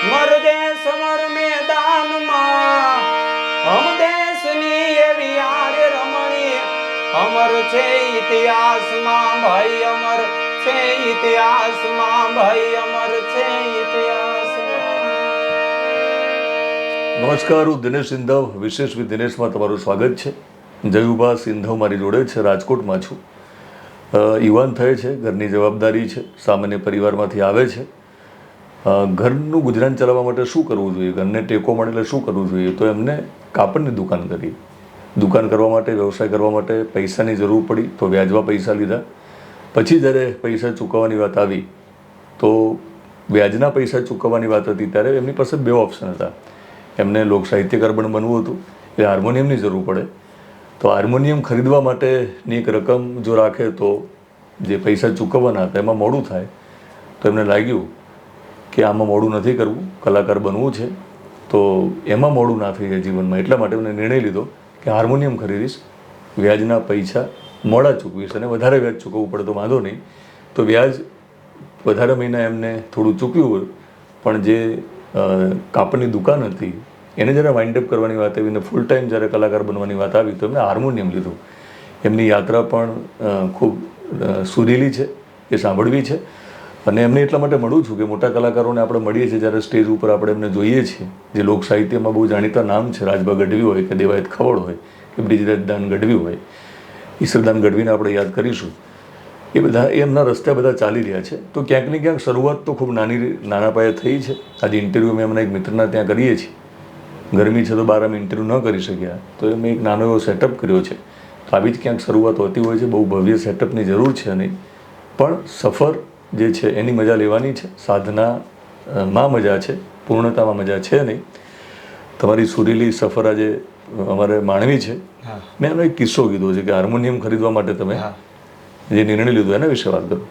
ઇતિહાસમાં ભાઈ અમર છે ઇતિહાસમાં નમસ્કાર, હું દિનેશ સિંધવ, વિશેષ વિથ દિનેશમાં તમારું સ્વાગત છે. જયુભા સિંધવ મારી જોડે છે, રાજકોટમાં છું. યુવાન થયે છે, ઘરની જવાબદારી છે, સામાન્ય પરિવારમાંથી આવે છે. ઘરનું ગુજરાન ચલાવવા માટે શું કરવું જોઈએ? ઘરને ટેકો મળે એટલે શું કરવું જોઈએ? તો એમને કાપડની દુકાન કરી. દુકાન કરવા માટે, વ્યવસાય કરવા માટે પૈસાની જરૂર પડી તો વ્યાજમાં પૈસા લીધા. પછી જ્યારે પૈસા ચૂકવવાની વાત આવી તો વ્યાજના પૈસા ચૂકવવાની વાત હતી ત્યારે એમની પાસે બે ઓપ્શન હતા. એમને લોક સાહિત્યકાર પણ બનવું હતું. એટલે હાર્મોનિયમની જરૂર પડે. તો હાર્મોનિયમ ખરીદવા માટેની એક રકમ જો રાખે તો જે પૈસા ચૂકવવાના હતા એમાં મોડું થાય. તો એમને લાગ્યું કે આમાં મોડું નથી કરવું, કલાકાર બનવું છે, તો એમાં મોડું ના થઈ જાય જીવનમાં. એટલા માટે મને નિર્ણય લીધો કે હાર્મોનિયમ ખરીદીશ, વ્યાજના પૈસા મોડા ચૂકવીશ અને વધારે વ્યાજ ચૂકવવું પડે તો વાંધો નહીં. તો વ્યાજ વધારે મહિના એમને થોડું ચૂક્યું પણ જે કાપની દુકાન હતી, એને જ્યારે વાઇન્ડઅપ કરવાની વાત આવી અને ફૂલ ટાઈમ જ્યારે કલાકાર બનવાની વાત આવી તો એમને હાર્મોનિયમ લીધું. એમની યાત્રા પણ ખૂબ સુરીલી છે, એ સાંભળવી છે. અને એમને એટલા માટે મળું છું કે મોટા કલાકારોને આપણે મળીએ છીએ જ્યારે સ્ટેજ ઉપર આપણે એમને જોઈએ છીએ. જે લોક સાહિત્યમાં બહુ જાણીતા નામ છે, રાજભા ગઢવી હોય કે દેવાયત ખવડ હોય કે બ્રિજરાજદાન ગઢવી હોય ઈશ્વરદાન ગઢવીને આપણે યાદ કરીશું. એ બધા, એ એમના રસ્તે બધા ચાલી રહ્યા છે. તો ક્યાંક ને ક્યાંક શરૂઆત તો ખૂબ નાની નાના પાયે થઈ છે. આજે ઇન્ટરવ્યૂ મેં એમના એક મિત્રના ત્યાં કરીએ છીએ. ગરમી છે તો બહાર અમે ઇન્ટરવ્યૂ ન કરી શક્યા. તો મેં એક નાનો એવો સેટઅપ કર્યો છે. આવી જ ક્યાંક શરૂઆત હોતી હોય છે. બહુ ભવ્ય સેટઅપની જરૂર છે નહીં પણ સફર જે છે એની મજા લેવાની છે. સાધના માં મજા છે પૂર્ણતામાં મજા છે નહીં. તમારી સુરીલી સફર આજે અમારે માણવી છે. મેં એનો એક કિસ્સો કીધો છે કે હાર્મોનિયમ ખરીદવા માટે તમે જે નિર્ણય લીધો એના વિશે વાત કરો.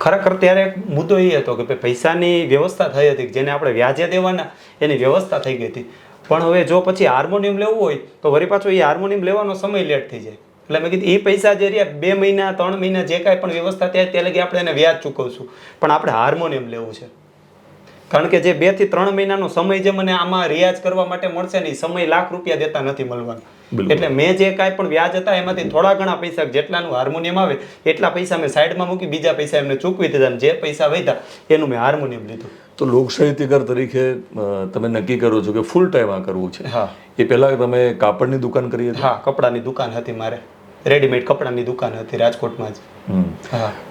ખરેખર ત્યારે એક મુદ્દો એ હતો કે પૈસાની વ્યવસ્થા થઈ હતી કે જેને આપણે વ્યાજે દેવાના એની વ્યવસ્થા થઈ ગઈ હતી. પણ હવે જો પછી હાર્મોનિયમ લેવું હોય તો વળી પાછો એ હાર્મોનિયમ લેવાનો સમય લેટ થઈ જાય. એટલે મેં કીધું એ પૈસા જે રહ્યા બે મહિના ત્રણ મહિના જે કાંઈ પણ વ્યવસ્થા થાય ત્યાં લગી આપણે એને વ્યાજ ચૂકવશું. પણ આપણે હાર્મોનિયમ લેવું છે. કારણ કે જે બેથી ત્રણ મહિનાનો સમય જે મને આમાં રિયાઝ કરવા માટે મળશે ને સમય લાખ રૂપિયા દેતા નથી મળવાનો. એટલે મેં જે કાંઈ પણ વ્યાજ હતા એમાંથી થોડા ઘણા પૈસા જેટલાનું હાર્મોનિયમ આવે એટલા પૈસા મેં સાઈડમાં મૂકી બીજા પૈસા એમને ચૂકવી દીધા અને જે પૈસા વધ્યા એનું મેં હાર્મોનિયમ લીધું. તો લોક સાહિત્યકાર તરીકે તમે નક્કી કરો છો કે ફૂલ ટાઈમ આ કરવું છે? હા. એ પહેલાં તમે કાપડની દુકાન કરી હતી? હા કપડાની દુકાન હતી મારે. રેડીમેડ કપડાની દુકાન હતી રાજકોટમાં જ.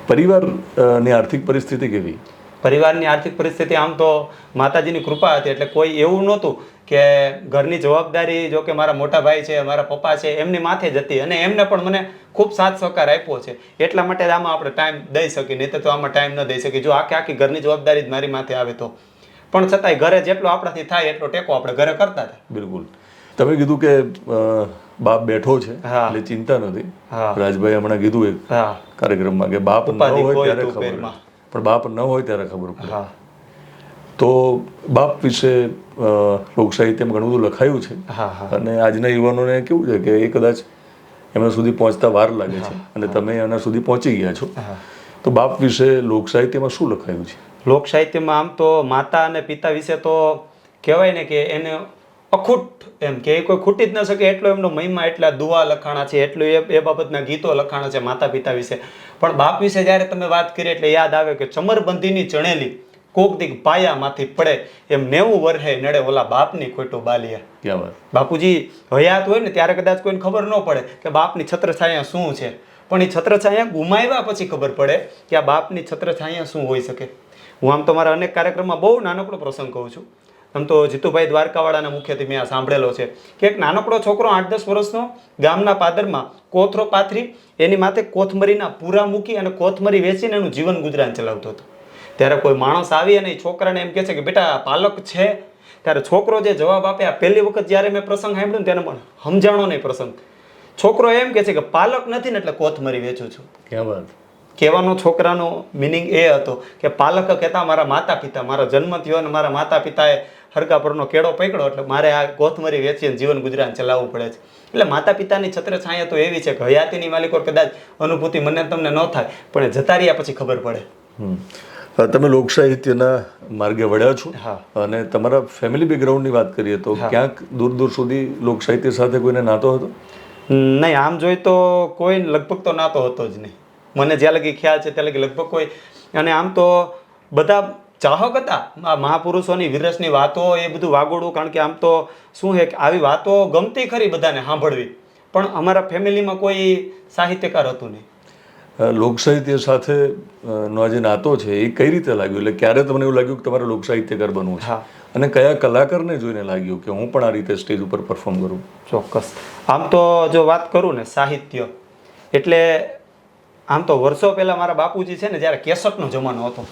પરિવારની આર્થિક પરિસ્થિતિ કેવી? પરિવારની આર્થિક પરિસ્થિતિ આમ તો માતાજીની કૃપા હતી એટલે કોઈ એવું નહોતું કે ઘરની જવાબદારી જો કે મારા મોટા ભાઈ છે મારા પપ્પા છે એમની માથે જ હતી. અને એમને પણ મને ખૂબ સાથ સહકાર આપ્યો છે. એટલા માટે આમાં આપણે ટાઈમ દઈ શકીએ નહીં તો આમાં ટાઈમ ન દઈ શકીએ. જો આખી આખી ઘરની જવાબદારી જ મારી માથે આવે તો. પણ છતાંય ઘરે જેટલો આપણાથી થાય એટલો ટેકો આપણે ઘરે કરતા હતા. બિલકુલ. તમે કીધું કે બાપ બેઠો છે એટલે ચિંતા નથી. રાજભાઈ હમણાં કીધું એક કાર્યક્રમમાં કે બાપ ન હોય ત્યારે ખબર પણ બાપ ન હોય ત્યારે ખબર પડે. તો બાપ વિશે અ, લોક સાહિત્યમાં ઘણું બધું લખાયું છે. અને આજના યુવાનોને કેવું છે કે એ કદાચ એમના સુધી પહોંચતા વાર લાગે છે. અને તમે એના સુધી પહોંચી ગયા છો. તો બાપ વિશે લોક સાહિત્યમાં શું લખાયું છે? લોક સાહિત્યમાં આમ તો માતા અને પિતા વિશે તો કહેવાય ને કે એને અખૂટ એમ કે એ કોઈ ખૂટી જ ન શકે એટલો એમનો મહિમા એટલા દુઆ લખાણા છે એટલું એ એ બાબતના ગીતો લખાણા છે માતા પિતા વિશે. પણ બાપ વિશે જ્યારે તમે વાત કરી એટલે યાદ આવે કે ચમરબંધીની ચણેલી કોક દીક પાયામાંથી પડે એમ નેવું વર્ષે નડે ઓલા બાપની ખોટું બાલિયા બાપુજી હયાત હોય ને ત્યારે કદાચ કોઈને ખબર ન પડે કે બાપની છત્રછાયા શું છે. પણ એ છત્રછાયા ગુમાવ્યા પછી ખબર પડે કે આ બાપની છત્રછાયા શું હોઈ શકે. હું આમ તો મારા અનેક કાર્યક્રમમાં બહુ નાનકડો પ્રસંગ કહું છું. આમ તો જીતુભાઈ દ્વારકાવાળાના મુખ્યથી મેં આ સાંભળેલો છે કે એક નાનકડો છોકરો આઠ દસ વર્ષનો ગામના પાદરમાં કોથરો પાથરી એની માથે કોથમરીના પૂરા મૂકી અને કોથમરી વેચીને એનું જીવન ગુજરાન ચલાવતો હતો. ત્યારે કોઈ માણસ આવી અને એ છોકરાને એમ કહે છે કે બેટા પાલક છે. ત્યારે છોકરો જે જવાબ આપે આ પહેલી વખત જ્યારે મેં પ્રસંગ સાંભળ્યો ને તેને પણ સમજાણો નહીં પ્રસંગ. છોકરો એમ કહે છે કે પાલક નથી ને એટલે કોથમરી વેચું છું. કહેવાનો છોકરાનો મિનિંગ એ હતો કે પાલક કહેતા મારા માતા પિતા મારો જન્મ થયો અને મારા માતા પિતાએ હરકા પરનો કેળો પકડો એટલે મારે આ કોથમરી વેચીને જીવન ગુજરાન ચલાવવું પડે છે. એટલે માતા પિતાની છત્ર છાયા તો એવી છે કે હયાતીની માલિકો કદાચ અનુભૂતિ મને તમને ન થાય પણ જતા રહ્યા પછી ખબર પડે. તમે લોક સાહિત્યના માર્ગે વળ્યા છો. અને તમારા ફેમિલી બેકગ્રાઉન્ડની વાત કરીએ તો ક્યાંક દૂર દૂર સુધી લોક સાહિત્ય સાથે કોઈને નાતો હતો? નહીં આમ જોઈ તો કોઈ લગભગ તો નાતો હતો જ નહીં. મને જ્યાં લગી ખ્યાલ છે ત્યાં લગી લગભગ કોઈ અને આમ તો બધા ચાહક હતા. આ મહાપુરુષોની વિરસની વાતો એ બધું વાગોડું કારણ કે આમ તો શું છે કે આવી વાતો ગમતી ખરી બધાને સાંભળવી. પણ અમારા ફેમિલીમાં કોઈ સાહિત્યકાર હતું નહીં. લોકસાહિત્ય સાથે નો જે નાતો છે એ કઈ રીતે લાગ્યું? એટલે ક્યારે તમને એવું લાગ્યું કે તમારે લોકસાહિત્યકાર બનવું છે? અને કયા કલાકારને જોઈને લાગ્યું કે હું પણ આ રીતે સ્ટેજ ઉપર પરફોર્મ કરું? ચોક્કસ. આમ તો જો વાત કરું ને સાહિત્ય એટલે આમ તો વર્ષો પહેલાં મારા બાપુજી છે ને જ્યારે કેસટનો જમાનો હતો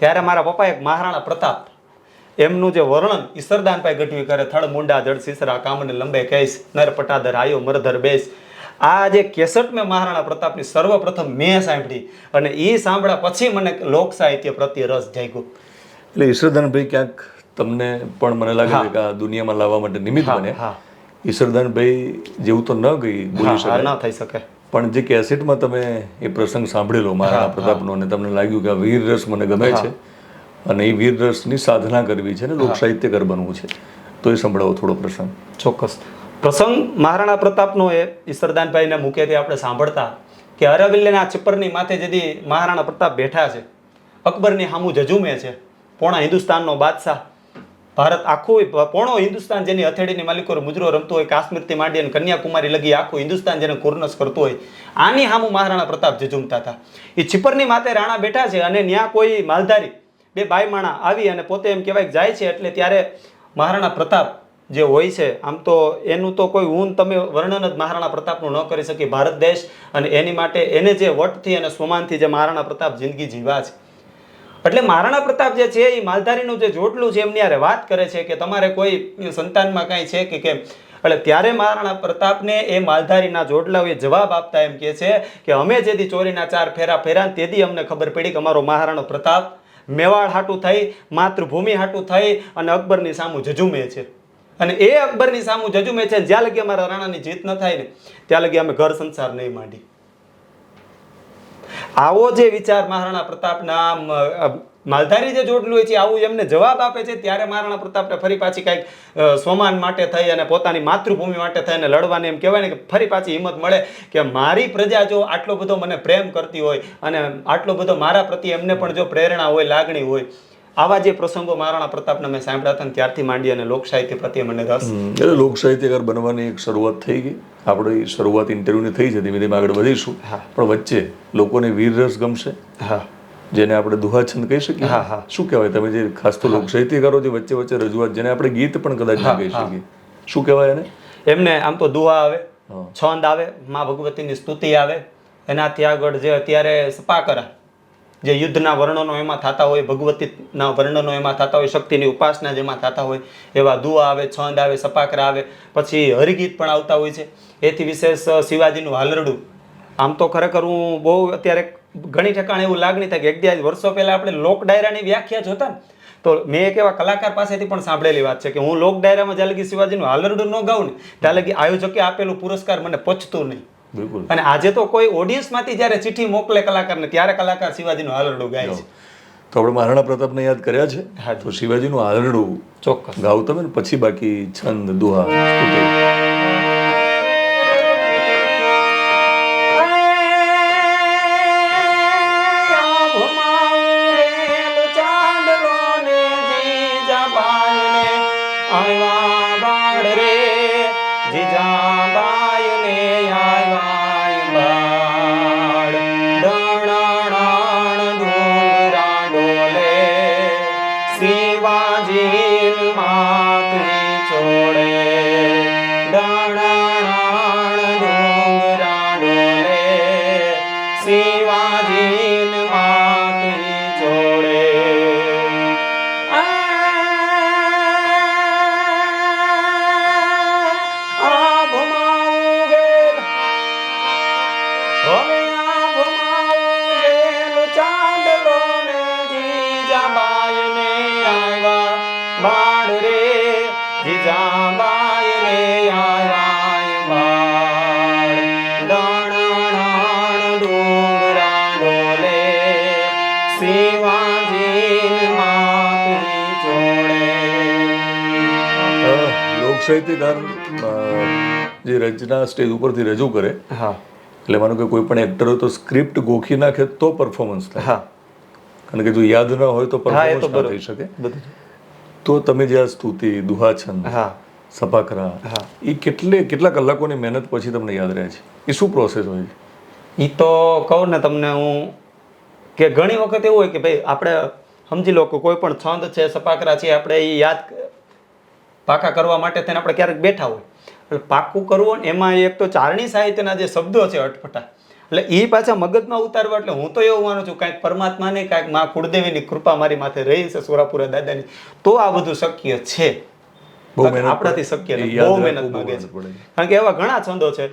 ત્યારે મારા પપ્પા એક મહારાણા પ્રતાપ એમનું જે વર્ણન ઈસરદાનભાઈ ગઢવી કરે થડ મુંડા ધડ સિસરા કામને લંબે કહીશ નર પટાધર આયો મરધર બેસ. આ જે કેસટ મેં મહારાણા પ્રતાપની સર્વપ્રથમ મેં સાંભળી અને એ સાંભળ્યા પછી મને લોક સાહિત્ય પ્રત્યે રસ જાગ્યો. એટલે ઈશ્વરદાનભાઈ ક્યાંક તમને પણ મને લાગે છે કે આ દુનિયામાં લાવવા માટે નિમિત્ત બને. ઈશ્વરદાનભાઈ જેવું તો ન ગઈ બોલી ન થઈ શકે. પણ જે કેસેટમાં તમે એ પ્રસંગ સાંભળેલો મહારાણા પ્રતાપનો અને તમને લાગ્યું કે આ વીર રસ મને ગમે છે અને એ વીર રસની સાધના કરવી છે ને લોક સાહિત્યકર બનવું છે તો એ સંભળાવો થોડો પ્રસંગ. ચોક્કસ. પ્રસંગ મહારાણા પ્રતાપનો એ ઈશ્વરદાનભાઈને મુખ્યત્વે આપણે સાંભળતા કે અરવલ્લીના છપ્પરની માથે જેથી મહારાણા પ્રતાપ બેઠા છે. અકબરની હામું જજુમે છે. પોણા હિન્દુસ્તાનનો બાદશાહ ભારત આખું પોણો હિન્દુસ્તાન જેની હથેળીની માલિકો મુજરો રમતો હોય, કાશ્મીરથી માંડી અને કન્યાકુમારી લગી આખું હિન્દુસ્તાન જેને કુર્નસ કરતું હોય. આની સામું મહારાણા પ્રતાપ જજુમતા હતા. એ છિપરની માથે રાણા બેઠા છે અને ત્યાં કોઈ માલધારી, બે બાઈ માણા આવી અને પોતે એમ કહેવાય જાય છે એટલે ત્યારે મહારાણા પ્રતાપ જે હોય છે, આમ તો એનું તો કોઈ ઊન તમે વર્ણન જ મહારાણા પ્રતાપનું ન કરી શકી ભારત દેશ અને એની માટે એને જે વટથી અને સ્વમાનથી જે મહારાણા પ્રતાપ જિંદગી જીવા છે. એટલે મહારાણા પ્રતાપ જે છે એ માલધારીનું જે જોટલું છે એમની હારે વાત કરે છે કે તમારે કોઈ સંતાનમાં કાંઈ છે કે કેમ? એટલે ત્યારે મહારાણા પ્રતાપને એ માલધારીના જોડલાઓએ જવાબ આપતા એમ કહે છે કે અમે જેથી ચોરીના ચાર ફેરા ફેરા તેથી અમને ખબર પડી કે અમારો મહારાણો પ્રતાપ મેવાડ હાટું થઈ, માતૃભૂમિ હાટું થઈ અને અકબરની સામું જજુમે છે. અને એ અકબરની સામું જજુમે છે જ્યાં લગી અમારા રાણાની જીત ન થાય ને, ત્યાં લગી અમે ઘર સંસાર નહીં માંડી. આવો જે વિચાર મહારાણા પ્રતાપના માલધારી જે જોડલું હોય છે, આવું એમને જવાબ આપે છે, ત્યારે મહારાણા પ્રતાપને ફરી પાછી કાંઈક સ્વમાન માટે થઈ અને પોતાની માતૃભૂમિ માટે થઈને લડવાની એમ કહેવાય ને કે ફરી પાછી હિંમત મળે કે મારી પ્રજા જો આટલો બધો મને પ્રેમ કરતી હોય અને આટલો બધો મારા પ્રત્યે એમને પણ જો પ્રેરણા હોય, લાગણી હોય આવા જે પ્રસંગો મહારાણા પ્રતાપના મેં સાંભળ્યા હતા ત્યારથી માંડી અને લોક સાહિત્ય પ્રત્યે મને રસ. એટલે લોક સાહિત્યકાર બનવાની એક શરૂઆત થઈ ગઈ. આપણે શરૂઆત ઇન્ટરવ્યુની થઈ છે ધીમે ધીમે આગળ વધીશું. પણ વચ્ચે લોકોને વીર રસ ગમશે. હા. જેને આપણે દુહાછંદ કહી શકીએ. હા, હા. શું કહેવાય? તમે જે ખાસ તો લોક સાહિત્યકારો જે વચ્ચે વચ્ચે રજૂઆત જેને આપણે ગીત પણ કદાચ ના કહી શકીએ. શું કહેવાય એને? એમને આમ તો દુહા આવે છંદ આવે મા ભગવતીની સ્તુતિ આવે એનાથી આગળ જે અત્યારે સપાકરા જે યુદ્ધના વર્ણનો એમાં થતા હોય, ભગવતીના વર્ણનો એમાં થતા હોય, શક્તિની ઉપાસના જેમાં થતા હોય, એવા દુઆ આવે, છંદ આવે, સપાકરા આવે, પછી હરિગીત પણ આવતા હોય છે. એથી વિશેષ શિવાજીનું હાલરડું. આમ તો ખરેખર હું બહુ અત્યારે ઘણી ઠેકાણે એવું લાગણી થાય કે એક વર્ષો પહેલાં આપણે લોક ડાયરાની વ્યાખ્યા જોતા ને, તો મેં એક એવા કલાકાર પાસેથી પણ સાંભળેલી વાત છે કે હું લોક ડાયરામાં જ્યાં લગી શિવાજીનું હાલરડું ન ગાઉં ને, ત્યાં લગી આયોજકે આપેલું પુરસ્કાર મને પચતું નહીં. બિલકુલ. અને આજે તો કોઈ ઓડિયન્સમાંથી જ્યારે ચિઠ્ઠી મોકલે કલાકારને ત્યારે કલાકાર શિવાજીનું હાલરડું ગાય છે. તો આપણે મહારાણા પ્રતાપને યાદ કર્યા છે? હા. તો શિવાજીનું આલરડું ચોક્કસ. ગાવ તમે પછી બાકી છંદ દુહા સાહિત્યકાર જે રચના સ્ટેજ ઉપરથી રજૂ કરે હા. એટલે માનો કે કોઈ પણ એક્ટર હોય તો સ્ક્રિપ્ટ ગોખી નાખે તો પરફોર્મન્સ થાય. હા. કારણ કે જો યાદ ન હોય તો પરફોર્મન્સ ના થઈ શકે. તો તમે જે આ સ્તુતિ દુહાછંદ હા. સપાકરા હા. એ કેટલે કેટલા કલાકોની મહેનત પછી તમને યાદ રહે છે? એ શું પ્રોસેસ હોય છે? એ તો કહું ને તમને હું કે ઘણી વખત એવું હોય કે ભાઈ આપણે સમજી લો કે કોઈ પણ છંદ છે સપાકરા છે આપણે એ યાદ પાકા કરવા માટે થઈને આપણે ક્યારેક બેઠા હોય એટલે પાકું કરવું ને એમાં એક તો ચારણી સાહિત્યના જે શબ્દો છે અટપટા એટલે એ પાછા મગજમાં ઉતારવા એટલે હું તો એવું માનું છું કાંઈક પરમાત્માની કાંઈક મા કુળદેવીની કૃપા મારી માથે રહી છે સુરાપુરા દાદાની તો આ બધું શક્ય છે બહુ મહેનત આપણાથી શક્ય એ નથી યાદ બહુ રાખવું મહેનત બહુ માંગે મહેનત પડે છે કારણ કે એવા ઘણા છંદો છે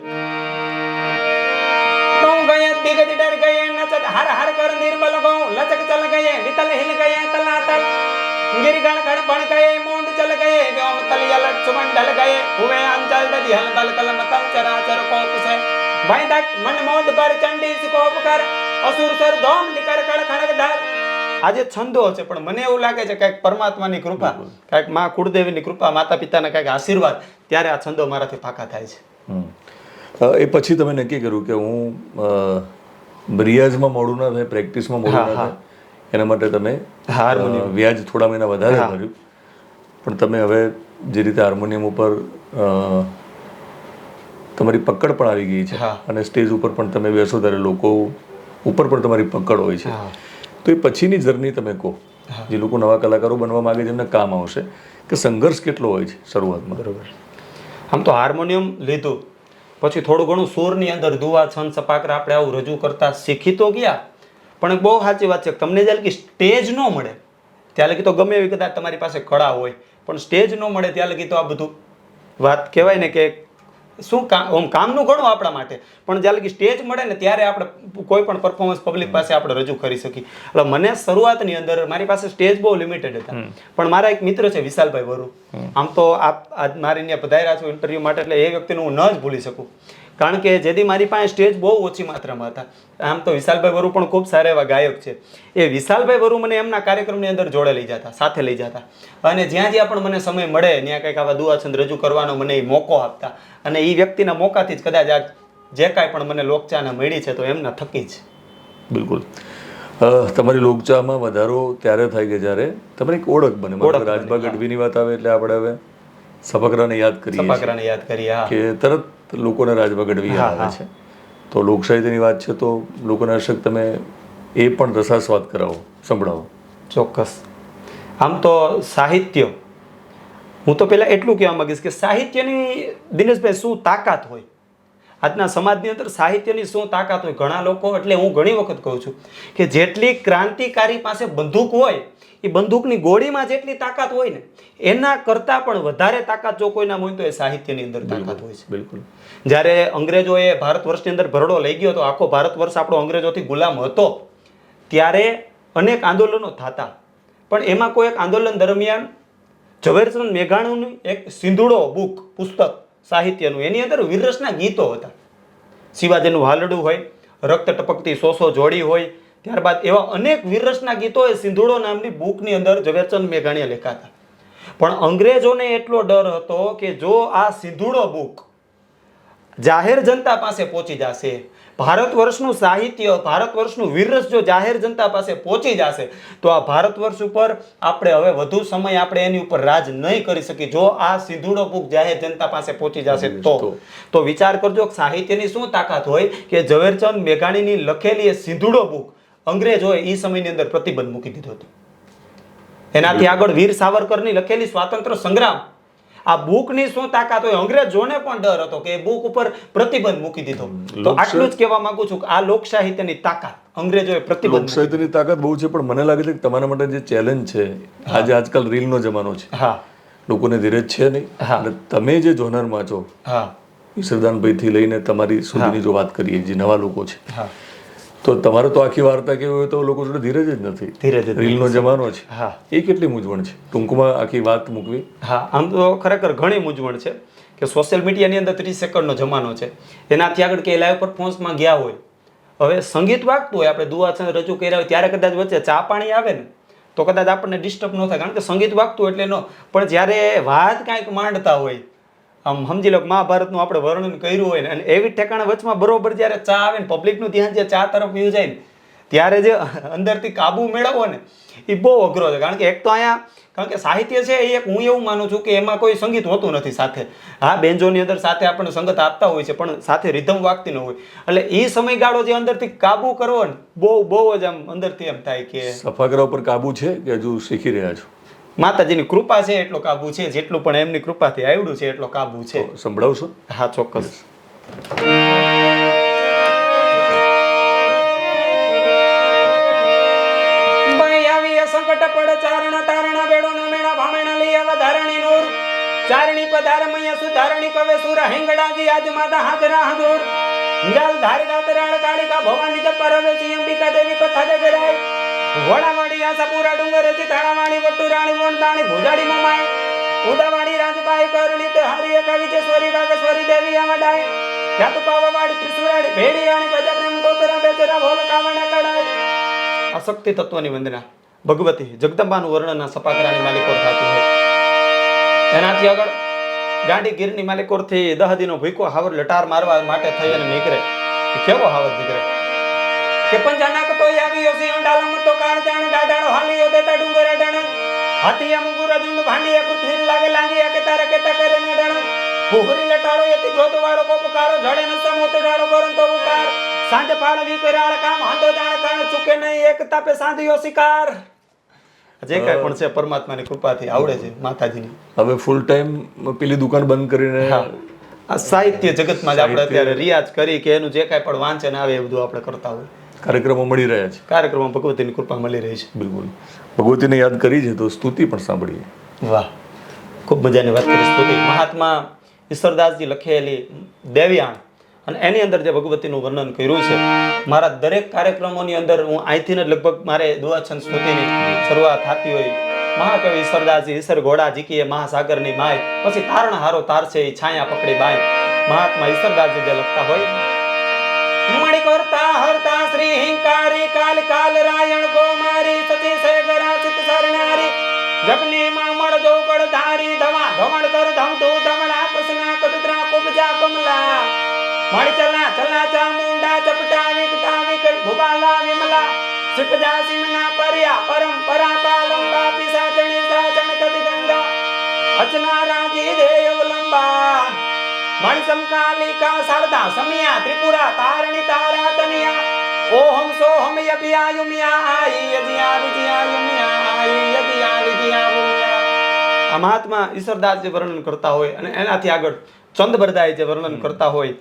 तुम गए दिगज डर गए नचत हर हर कर निर्बल गो लचक चल गए वितल हिल गए तलातल गिर गण गण बन गए मोंड चल गए व्योम तल यलट सुमन ढल गए हुए अंचल दधि हल बल कलम तल चराचर कोप से भय दट मन मोद पर चंडी सुकोप कर असुर सर धोम निकर कड़ खड़ग धर આજે છંદો છે પણ મને એવું લાગે છે કાંઈક પરમાત્માની કૃપા કાંઈક મા કુળદેવીની કૃપા માતા પિતાના કાંઈક આશીર્વાદ ત્યારે આ છંદો મારાથી પાકા થાય છે હમ. અ, એ પછી તમે નક્કી કર્યું કે હું અ, રિયાઝમાં મોડું ના થાય પ્રેક્ટિસમાં મોડું ના થાય એના માટે તમે હાર્મોનિયમ. અ, વ્યાજ થોડા મહિના વધારે ભર્યું પણ તમે હવે જે રીતે હાર્મોનિયમ ઉપર તમારી પકડ પણ આવી ગઈ છે. અને સ્ટેજ ઉપર પણ તમે બેસો ત્યારે લોકો ઉપર પણ તમારી પકડ હોય છે. તો એ પછીની જર્ની તમે કહો જે લોકો નવા કલાકારો બનવા માગે છે એમને કામ આવશે કે સંઘર્ષ કેટલો હોય છે શરૂઆતમાં બરોબર આમ તો હાર્મોનિયમ લીધું પછી થોડું ઘણું સૂરની અંદર દુવા છંદ સપાકરા આપણે આવું રજૂ કરતા શીખી તો ગયા પણ બહુ સાચી વાત છે તમને જ્યારે કે સ્ટેજ ન મળે ત્યારે કે તો ગમે એવી કદાચ તમારી પાસે કળા હોય પણ સ્ટેજ ન મળે ત્યાં લગી તો આ બધું વાત કહેવાય ને કે શું કામ આમ કામનું ઘણું આપણા માટે. પણ જ્યારે લગી સ્ટેજ મળે ને ત્યારે આપણે કોઈ પણ પરફોર્મન્સ પબ્લિક પાસે આપણે રજૂ કરી શકીએ. એટલે મને શરૂઆતની અંદર મારી પાસે સ્ટેજ બહુ લિમિટેડ હતા. પણ મારા એક મિત્ર છે વિશાલભાઈ વરુ. આમ તો આપ આજ મારી પધાર્યા છો ઇન્ટરવ્યૂ માટે એટલે એ વ્યક્તિને હું ન જ ભૂલી શકું. કારણ કે જેથી મારી પાસે સ્ટેજ બહુ ઓછી માત્રામાં હતા. આમ તો વિશાલભાઈ વરુ પણ ખૂબ સારા એવા ગાયક છે. એ વિશાલભાઈ વરુ મને એમના કાર્યક્રમની અંદર જોડે લઈ જતા સાથે લઈ જતા. અને જ્યાં જ્યાં પણ મને સમય મળે ત્યાં કંઈક આવા દુઆછંદ રજૂ કરવાનો મને એ મોકો આપતા. અને એ વ્યક્તિના મોકાથી જ કદાચ આ જે કાંઈ પણ મને લોકચાને મળી છે તો એમના થકી જ. બિલકુલ. તમારી લોકચાહમાં વધારો ત્યારે થાય કે જ્યારે? તમારી એક ઓળખ બને. રાજભા ગઢવીની વાત આવે એટલે આપણે હવે સપકરાને યાદ કરીએ સપાકરાને યાદ કરીએ કે તરત લોકોને રાજભા ગઢવી આવે છે. તો લોક સાહિત્યની વાત છે તો લોકોને અશક તમે એ પણ રસાસ્વાદ કરાવો સંભળાવો. ચોક્કસ. આમ તો સાહિત્ય હું તો પહેલાં એટલું કહેવા માંગીશ કે સાહિત્યની દિનેશભાઈ શું તાકાત હોય? આજના સમાજની અંદર સાહિત્યની શું તાકાત હોય? ઘણા લોકો એટલે હું ઘણી વખત કહું છું કે જેટલી ક્રાંતિકારી પાસે બંદૂક હોય એ બંદૂકની ગોળીમાં જેટલી તાકાત હોય ને એના કરતાં પણ વધારે તાકાત જો કોઈના હોય તો એ સાહિત્યની અંદર તાકાત હોય છે. બિલકુલ. જ્યારે અંગ્રેજોએ ભારત વર્ષની અંદર ભરડો લઈ ગયો હતો આખો ભારત વર્ષ આપણો અંગ્રેજોથી ગુલામ હતો ત્યારે અનેક આંદોલનો થતા. પણ એમાં કોઈ એક આંદોલન દરમિયાન ઝવેરચંદ મેઘાણુનું એક સિંધુડો બુક પુસ્તક સાહિત્યનું. એની અંદર વીરરસના ગીતો હતા. શિવાજીનું હાલડું હોય, રક્ત ટપકતી સોસો જોડી હોય, ત્યારબાદ એવા અનેક વીરરસના ગીતો એ સિંધુડો નામની બુકની અંદર ઝવેરચંદ મેઘાણીએ લખ્યા હતા. પણ અંગ્રેજોને એટલો ડર હતો કે જો આ સિંધુડો બુક જાહેર જનતા પાસે પહોંચી જશે. ભારત વર્ષનું સાહિત્ય ભારત વર્ષનું વીરરસ જો જાહેર જનતા પાસે પહોંચી જશે તો આ ભારત વર્ષ ઉપર આપણે હવે વધુ સમય આપણે એની ઉપર રાજ નહીં કરી શકીએ. જો આ સિંધુડો બુક જાહેર જનતા પાસે પહોંચી જશે તો. તો. વિચાર કરજો કે સાહિત્યની શું તાકાત હોય કે ઝવેરચંદ મેઘાણીની લખેલી એ સિંધુડો બુક અંગ્રેજોએ એ સમયની અંદર પ્રતિબંધ મૂકી દીધો હતો. એનાથી આગળ વીર સાવરકરની લખેલી સ્વાતંત્ર્ય સંગ્રામ આ બુકની શું તાકાત હોય? અંગ્રેજોને પણ ડર હતો કે બુક ઉપર પ્રતિબંધ મૂકી દીધો. તો આટલું જ કહેવા માંગુ છું કે આ લોક સાહિત્યની તાકાત અંગ્રેજોએ પ્રતિબંધ લોક સાહિત્યની તાકાત બહુ છે પણ મને લાગે છે કે તમારા માટે જે ચેલેન્જ છે આજે આજકાલ રીલનો જમાનો છે. હા. લોકોને ધીરજ છે નહીં. અને તમે જે જોનરમાં છો હા. ઈશ્વરદાનભાઈથી લઈને તમારી સુધીની જો વાત કરીએ જે નવા લોકો છે હા. તો તમારે તો આખી વાર્તા કેવી હોય તો લોકો જોડે ધીરજ જ નથી. ધીરે ધીરે રીલનો જમાનો છે. હા. એ કેટલી મૂંઝવણ છે? ટૂંકમાં આખી વાત મૂકવી. હા આમ તો ખરેખર ઘણી મૂંઝવણ છે કે સોશિયલ મીડિયાની અંદર ત્રીસ સેકન્ડનો જમાનો છે. એનાથી આગળ કે લાઈવ પરફોર્મન્સમાં ગયા હોય. હવે સંગીત વાગતું હોય આપણે દુઆ છંદ રજૂ કર્યા હોય ત્યારે કદાચ વચ્ચે ચા પાણી આવે ને તો કદાચ આપણને ડિસ્ટર્બ ન થાય. કારણ કે સંગીત વાગતું એટલે ન. પણ જ્યારે વાત કાંઈક માંડતા હોય સમજી લો મહાભારતનું આપણે વર્ણન કર્યું હોય ને, અને એવી ઠેકાણે વચમાં બરોબર જ્યારે ચા આવે ને, પબ્લિકનું ધ્યાન જે ચા તરફ વ્યૂ જાય ને, ત્યારે જે અંદરથી કાબુ મેળવવો ને, એ બહુ અઘરો છે. કારણ કે એક તો અહીંયા, કારણ કે સાહિત્ય છે એ એક, હું એવું માનું છું કે એમાં કોઈ સંગીત હોતું નથી સાથે. હા બેન્જોની અંદર સાથે આપણને સંગત આપતા હોય છે, પણ સાથે રિધમ વાગતી ન હોય. એટલે એ સમયગાળો જે અંદરથી કાબુ કરવો ને, બહુ બહુ જ આમ અંદરથી એમ થાય કે સફા કરવા પર કાબુ છે કે હજુ શીખી રહ્યા છો? માતાજીની કૃપા છે એટલો કાબુ છે જેટલું પણ એમની કૃપાથી આવડ્યું છે એટલો કાબુ છે. સંભળાવશો હા ચોક્કસ. સંકટ પડ ચારણ તારણ બેડો ન મેણા ભામેણા લઈ આવા ધારણી નોર. ચારણી પધાર મૈયા સુધારણી કવે સુર હેંગડાજી આજ માતા હાજરા હદૂર જાલ ધાર દાતરાળ કાળિકા ભવાની જપ્પા રવે છે અંબિકા દેવી કથા જગરાય. વડાવાડી આશાપુરા ડુંગર છે તાણાવાણી વટ્ટુ રાણી વણતાણી ભુજાડી મમાય ઉદાવાડી રાજબાઈ કરણી તે હરિય કવિ છે, સ્વરી વાગેશ્વરી દેવી આમડાય યાતુ પાવાવાડી, ત્રિશુરાડી ભેડી આણી બજા પ્રેમ કોતરા બેચરા ભોલ કાવણા કડાય અશક્તિ તત્વની વંદના. ભગવતી, જગદંબાનું વર્ણન સપાકરાની માલિકોર થતું હોય. એનાથી આગળ ગાંડી ગીરની માલિકોરથી દહદીનો ભૂકો હાવર લટાર મારવા માટે થઈ અને નીકળે. કેવો હાવર નીકળે કે પંજાના તો ની કૃપા અંડાલમ તો કાળ જાણ ડાડાળો હાલીયો દેતા ડુંગર અડાણ હાથીયા મુંગુરા ઝુંડ ભાંડીયા પૃથ્વી લાગે લાંગીયા કે તારે કેતા કરે ન ડણ ભૂખરી લટાળો એથી જોત વાળો કોપકારો જડે ન સમોત ડાળો કરન તો ઉકાર. સાંજ પાળ વિકરાળ કામ હાંધો જાણ કણ ચૂકે નહીં એક તાપે સાંધિયો શિકાર. જે કાંઈ પણ છે પરમાત્માની કૃપાથી આવડે છે માતાજીની. હવે ફૂલ ટાઈમ પેલી દુકાન બંધ કરીને આ સાહિત્ય જગતમાં જ આપણે અત્યારે રિયાઝ કરી કે એનું જે કાંઈ પણ વાંચન આવે એ બધું આપણે કરતા હોય. કાર્યક્રમો મળી રહ્યા છે. કાર્યક્રમો ભગવતીની કૃપા મળી રહી છે. બિલકુલ. ભગવતીને યાદ કરી છે તો સ્તુતિ પણ સાંભળીએ. વાહ. ખૂબ મજાની વાત કરી સ્તુતિ. મહાત્મા ઈશ્વરદાસજી લખેલી દેવ્યાણ અને એની અંદર જે ભગવતીનું વર્ણન કર્યું છે મારા દરેક કાર્યક્રમોની અંદર હું અહીંથી જ લગભગ મારે દુઆછંદ સ્તુતિની શરૂઆત થતી હોય. મહાકવિ ઈશ્વરદાસજી ઈશ્વર ઘોડા જીકીએ મહાસાગરની માય પછી તારણ હારો તારશે એ છાયા પકડી બાય મહાત્મા ઈશ્વરદાસજી જે લખતા હોય મણી કરતા હરતા શ્રી હિંકારી, કાલ કાલ રાયણ, ગોમારી સતી સેગરા ચિત સરનારી જગની માં મળ જો કળ ધારી, ધવા ધમણ કર, ધમ તો ધમણા, કૃષ્ણા, કદત્રા, કુબજા, કમલા મણ ચલા ચલા ચામુંડા ચપટા, વિકટા, વિકટ, ભુબાલા, વિમલા સિપજા સિમના પર્યા પરંપરા પાલંબા પિસાચણી મણસમ કાલિકા શારદા સમિયા ત્રિપુરા તારણી તારા તનિયા ઓહમ સોહમ યભિયાયુમિયા આઈ યજિયા વિજયાયુમિયા આઈ યજિયા વિજયાયુમિયા આ મહાત્મા ઈશ્વરદાસ જે વર્ણન કરતા હોય અને એનાથી આગળ ચંદબરદાય જે વર્ણન કરતા હોય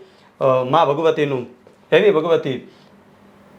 મા ભગવતીનું એવી ભગવતી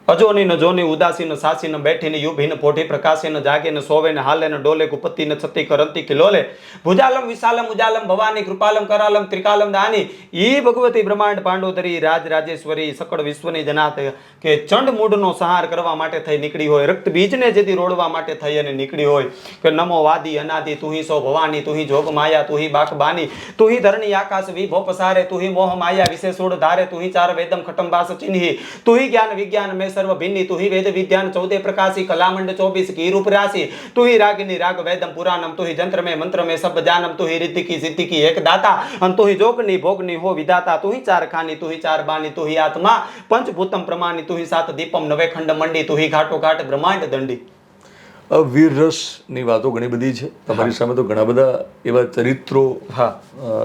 અજોની જોની ઉદાસી ન બેઠીને ન પોઠી ને જાગીને સોવેને પોઢી પ્રકાશી ન જાગે ન સોવે ન હાલે ન ડોલે કુપતિ છતી કરંતી કિલોલે. ભુજાલમ વિશાલમ ઉજાલમ ભવાની કૃપાલમ કરાલમ ત્રિકાલમ દાની. ઈ ભગવતી બ્રહ્માંડ પાંડોતરી રાજ રાજેશ્વરી સકળ વિશ્વની જનાત કે ચંડ મૂળનો સંહાર કરવા માટે થઈ નીકળી હોય, રક્ત બીજને જેથી રોડવા માટે થઈ અને નીકળી હોય. કે નમો વાદી અનાદિ, તુહી સો ભવાની, તુહી જોગ માયા, તુહી બાક બાની. તુહી ધરણી આકાશ વિભો પસારે તુહી મોહ માયા વિશેષોડ ધારે, તુહી ચાર વેદમ ખટમ બાસ ચિન્હી. તુહી જ્ઞાન વિજ્ઞાન મેં સર્વ ભિન્ની તુહી વેદ વિદ્યાન ચૌદે પ્રકાશી કલામંડ ચોબીસ કી રૂપ રાશિ તુહી રાગિની રાગ વેદમ પુરાણમ તુહી જંત્ર મે મંત્ર મે સબ જાનમ તુહિ રિદ્ધિ કી સિદ્ધિ કી એક દાતા અને તુહી જોગની ભોગની હો વિધાતા તુહી ચાર ખાની તુહી ચાર બાની તુહી આત્મા પંચભૂતમ પ્રમાણી તુહી સાત દીપમ નવે ખંડ મંડી તુહી ઘાટો ઘાટ બ્રહ્માંડ દંડી વીર રસની વાતો ઘણી બધી છે. તમારી સામે તો ઘણા બધા એવા ચરિત્રો હા.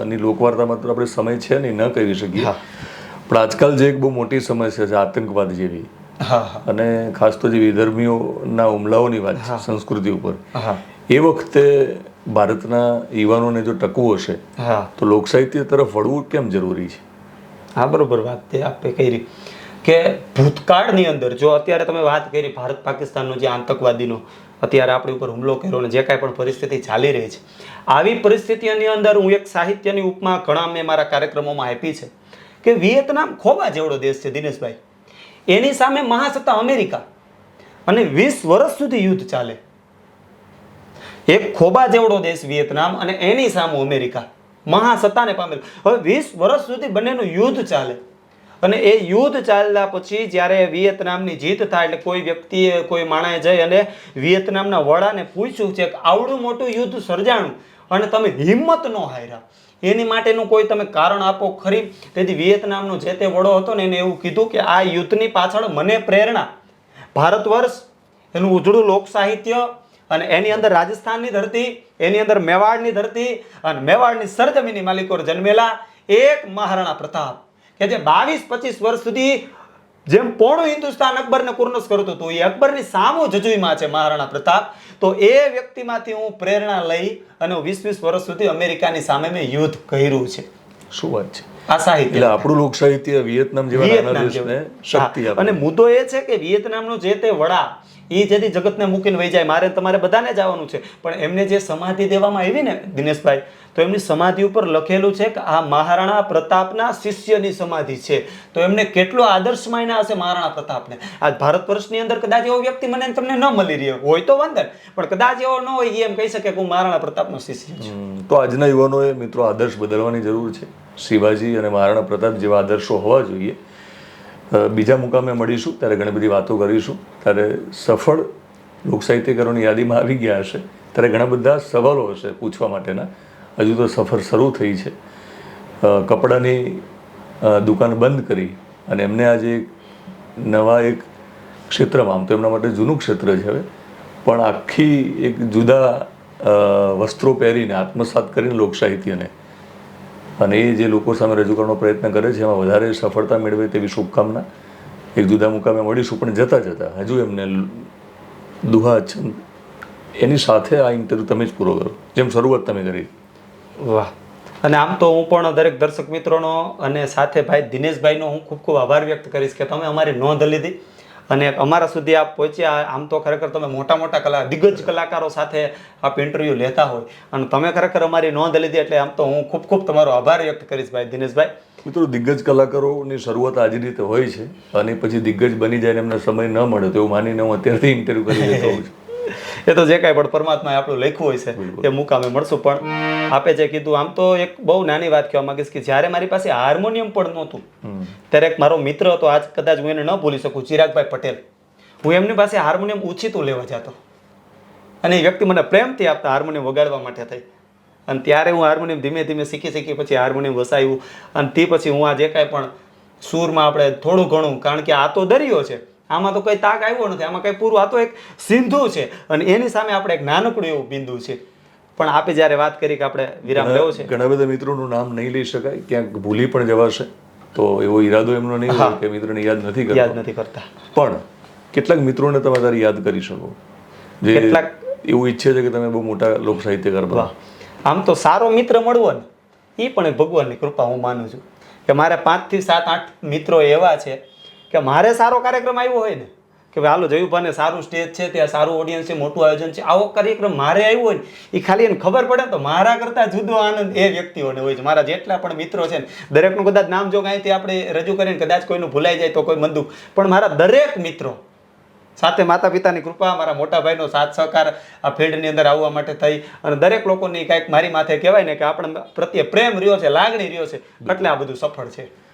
ની લોકવાર્તામાં તો આપણે સમય છે ને ન કહી શકીએ. પણ આજકાલ જે એક બહુ મોટી સમસ્યા છે આતંકવાદ જેવી. અને ખાસ તો જે વિધર્મીઓના હુમલાઓની વાત છે સંસ્કૃતિ ઉપર એ વખતે ભારતના યુવાનોને જો ટકવું હશે તો લોકસાહિત્ય તરફ વળવું કેમ જરૂરી છે? હા બરોબર વાત તે આપે કરી. કે ભૂતકાળની અંદર જો અત્યારે તમે વાત કરી ભારત પાકિસ્તાનનો જે આતંકવાદીનો અત્યારે આપણી ઉપર હુમલો કર્યો અને જે કાંઈ પણ પરિસ્થિતિ ચાલી રહી છે આવી પરિસ્થિતિની અંદર હું એક સાહિત્યની ઉપમા ઘણા મેં મારા કાર્યક્રમોમાં આપી છે કે વિયેતનામ ખોબા જેવડો દેશ છે દિનેશભાઈ. એની સામે મહાસત્તા અમેરિકા અને વીસ વર્ષ સુધી યુદ્ધ ચાલે. એક ખોબા જેવડો દેશ વિયેતનામ અને એની સામે અમેરિકા. મહાસત્તાને પામેલ. હવે વીસ વર્ષ સુધી બંનેનું યુદ્ધ ચાલે. અને એ યુદ્ધ ચાલ્યા પછી જ્યારે વિયેતનામની જીત થાય એટલે કોઈ વ્યક્તિએ, કોઈ માણસે જઈ અને વિયેતનામના વડાને પૂછ્યું છે કે આવડું મોટું યુદ્ધ સર્જાણું અને તમે હિંમત ન હાર્યા. એની માટેનું કોઈ તમે કારણ આપો. ખરી. તેથી વિયેતનામનો જે તે વડો હતો ને એને એવું કીધું કે આ યુદ્ધની પાછળ મને પ્રેરણા. ભારત વર્ષ, એનું ઉજળું લોક સાહિત્ય અને એની અંદર રાજસ્થાનની ધરતી, એની અંદર મેવાડની ધરતી અને મેવાડની સરજમીની માલિકો જન્મેલા એક મહારાણા પ્રતાપ. કે જે બાવીસ પચીસ વર્ષ સુધી જેમ પોણું હિન્દુસ્તાન અકબરને કુર્નસ કરતું હતું એ અકબરની સામો જજુઈમાં છે મહારાણા પ્રતાપ. તો એ વ્યક્તિમાંથી હું પ્રેરણા લઈ અને વીસ વીસ વર્ષ સુધી અમેરિકાની સામે મેં યુદ્ધ કર્યું છે. શું વાત છે? આ સાહિત્ય. એટલે આપણું લોક સાહિત્ય વિયેતનામ જેવા નાના દેશને શક્તિ આપે. અને મુદ્દો એ છે કે વિયેતનામનો જે તે વડા એ જેથી જગતને મૂકીને વહી જાય મારે તમારે બધાને જવાનું છે. પણ એમને જે સમાધિ દેવામાં આવી ને દિનેશભાઈ તો એમની સમાધિ ઉપર લખેલું છે કે આ મહારાણા પ્રતાપના શિષ્યની સમાધિ છે. તો એમને કેટલો આદર્શ માન્યા હશે મહારાણા પ્રતાપને? આજ ભારત વર્ષની અંદર કદાચ એવો વ્યક્તિ મને તમને ન મળી રહ્યો હોય તો વાંધો પણ કદાચ એવો ન હોય એમ કહી શકે કે હું મહારાણા પ્રતાપનો શિષ્ય છું. તો આજના યુવાનોએ મિત્રો આદર્શ બદલવાની જરૂર છે. શિવાજી અને મહારાણા પ્રતાપ જેવા આદર્શો હોવા જોઈએ. બીજા મુકામે મળીશું, ત્યારે ઘણી બધી વાતો કરીશું. ત્યારે સફળ લોકસાહિત્યકારોની યાદીમાં આવી ગયા હશે. ત્યારે ઘણા બધા સવાલો હશે પૂછવા માટેના. હજુ તો સફર શરૂ થઈ છે. કપડાની દુકાન બંધ કરી અને એમને આજે નવા એક ક્ષેત્રમાં, આમ તો એમના માટે જૂનું ક્ષેત્ર છે હવે, પણ આખી એક જુદા વસ્ત્રો પહેરીને આત્મસાત કરીને લોકસાહિત્યને અને એ જે લોકો સામે રજૂ કરવાનો પ્રયત્ન કરે છે, એમાં વધારે સફળતા મેળવે તેવી શુભકામના એક જુદા મુકામે મળીશું, પણ જતાં જતાં હજુ એમને દુહા છંદ એની સાથે આ ઇન્ટરવ્યૂ તમે જ પૂરો કરો. જેમ શરૂઆત તમે કરી. વાહ. અને આમ તો હું પણ દરેક દર્શક મિત્રોનો અને સાથે ભાઈ દિનેશભાઈનો હું ખૂબ ખૂબ આભાર વ્યક્ત કરીશ કે તમે અમારી નોંધ લીધી અને અમારા સુધી આપ પહોંચ્યા. આમ તો ખરેખર તમે મોટા મોટા કલા દિગ્ગજ કલાકારો સાથે આપ ઇન્ટરવ્યૂ લેતા હોય અને તમે ખરેખર અમારી નોંધ લીધી એટલે આમ તો હું ખૂબ ખૂબ તમારો આભાર વ્યક્ત કરીશ ભાઈ દિનેશભાઈ. મિત્રો, દિગ્ગજ કલાકારોની શરૂઆત આજ રીતે હોય છે અને પછી દિગ્ગજ બની જાય એમને સમય ન મળે તો એવું માનીને હું અત્યારથી ઇન્ટરવ્યૂ કરી લેતો હોઉં છું. એ તો જે કાંઈ પણ પરમાત્માએ આપણું લખ્યું હોય છે એ મુકામે મળશું. પણ આપે જે કીધું આમ તો એક બહુ નાની વાત કહેવા માંગીશ કે જ્યારે મારી પાસે હાર્મોનિયમ પણ નહોતું ત્યારે એક મારો મિત્ર હતો આજ કદાચ હું એને ન ભૂલી શકું ચિરાગભાઈ પટેલ. હું એમની પાસે હાર્મોનિયમ ઉછીતું લેવા જતો. અને એ વ્યક્તિ મને પ્રેમથી આપતા હાર્મોનિયમ વગાડવા માટે થઈ. અને ત્યારે હું હાર્મોનિયમ ધીમે ધીમે શીખી શીખી પછી હાર્મોનિયમ વસાવ્યું અને તે પછી હું આ જે કાંઈ પણ સૂરમાં આપણે થોડું ઘણું કારણ કે આ તો દરિયો છે આમાં તો કંઈ તાક આવ્યો નથી આમાં કંઈ પૂરું. આ તો એક સિંધુ છે અને એની સામે આપણે એક નાનકડું એવું બિંદુ છે. પણ આપે જ્યારે વાત કરી કે આપણે વિરામ લેવો છે. ઘણા બધા મિત્રોનું નામ નહીં લઈ શકાય ક્યાંક ભૂલી પણ જવાશે. તો એવો ઈરાદો એમનો નહીં હોય કે મિત્રને યાદ નથી કરતા. યાદ નથી કરતા. પણ કેટલાક મિત્રોને તમે તારે યાદ કરી શકો. જે કેટલાક- એવું ઈચ્છે છે કે તમે બહુ મોટા લોક સાહિત્યકાર બનો. આમ તો સારો મિત્ર મળવો ને એ પણ ભગવાનની કૃપા હું માનું છું. કે મારા પાંચથી સાત આઠ મિત્રો એવા છે કે મારે સારો કાર્યક્રમ આવ્યો હોય ને? કે ભાઈ, હાલો, જયુભાને સારું સ્ટેજ છે, ત્યાં સારું ઓડિયન્સ છે, મોટું આયોજન છે. આવો કાર્યક્રમ મારે આવ્યો હોય ને એ ખાલી એને ખબર પડે તો મારા કરતાં જુદો આનંદ એ વ્યક્તિઓને હોય છે. મારા જેટલા પણ મિત્રો છે ને, દરેકનું કદાચ નામ જો અહીંથી આપણે રજૂ કરીને કદાચ કોઈનું ભૂલાઈ જાય તો કોઈ મંદુ પણ મારા દરેક મિત્રો સાથે માતા પિતાની કૃપા, મારા મોટા ભાઈનો સાથ સહકાર આ ફિલ્ડની અંદર આવવા માટે થઈ. અને દરેક લોકોની કાંઈક મારી માથે કહેવાય ને કે આપણે પ્રત્યે પ્રેમ રહ્યો છે, લાગણી રહ્યો છે, એટલે આ બધું સફળ છે.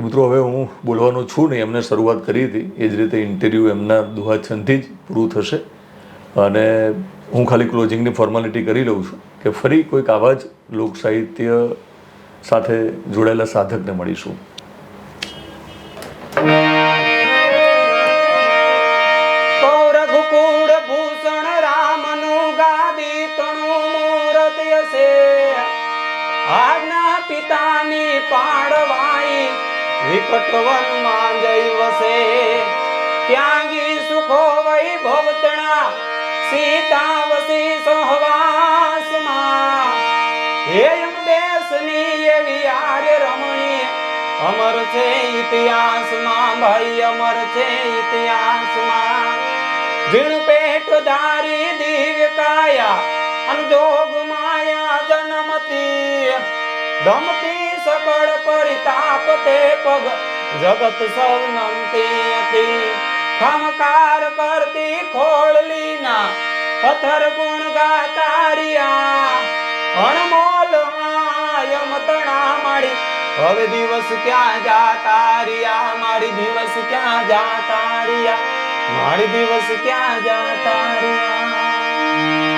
તો મિત્રો, હવે હું બોલવાનો છું નહીં એમને શરૂઆત કરી હતી. એ જ રીતે ઇન્ટરવ્યૂ એમના દુહાછંદથી જ પૂરું થશે. અને હું ખાલી ક્લોઝિંગની ફોર્માલિટી કરી લઉં છું કે ફરી કોઈક આવા જ લોક સાહિત્ય સાથે જોડાયેલા સાધકને મળીશું. સીતા વસી સહવાસમાં. હે દેશની એવી આર્ય અમર છે ઇતિહાસમાં, ભાઈ અમર છે ઇતિહાસમાં. જીણ પેટ ધારી દિવ્ય કાયા અનજોગ માયા જન્મતી. દમતી સકળ પરિતાપ તે પગ, જગત સૌ નમતી હતી. ખમકાર કરતી ખોળલીના પથ્થર ગુણ ગાતારિયા અણમોલ તણા મારી હવે દિવસ ક્યાં જાતા રિયા મારી દિવસ ક્યાં જાતા રિયા મારી દિવસ ક્યાં જાતા રિયા